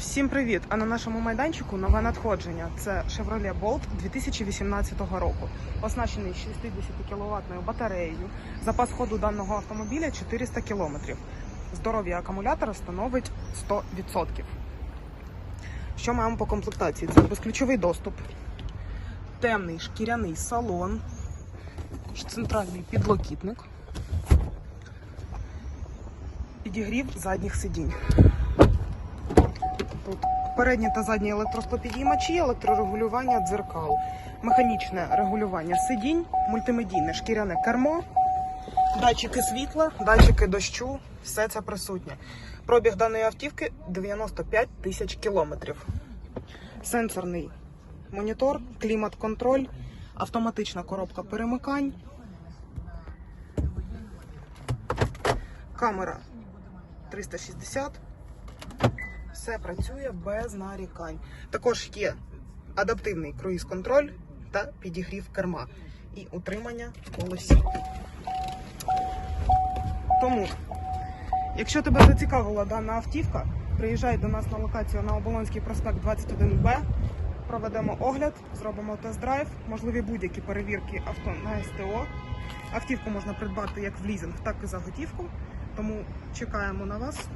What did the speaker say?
Всім привіт! А на нашому майданчику нове надходження. Це Chevrolet Bolt 2018 року. Оснащений 60 кВт батареєю. Запас ходу даного автомобіля 400 км. Здоров'я акумулятора становить 100%. Що маємо по комплектації? Це безключовий доступ, темний шкіряний салон, центральний підлокітник, підігрів задніх сидінь. Тут передні та задні електростопідіймачі, електрорегулювання дзеркал, механічне регулювання сидінь, мультимедійне шкіряне кермо, датчики світла, датчики дощу, все це присутнє. Пробіг даної автівки 95 тисяч кілометрів. Сенсорний монітор, клімат-контроль, автоматична коробка перемикань, камера 360 все працює без нарікань. Також є адаптивний круїз-контроль та підігрів керма і утримання колесів. Тому, якщо тебе зацікавила дана автівка, приїжджай до нас на локацію на Оболонський проспект 21Б. Проведемо огляд, зробимо тест-драйв, можливі будь-які перевірки авто на СТО. Автівку можна придбати як в лізинг, так і за готівку. Тому чекаємо на вас.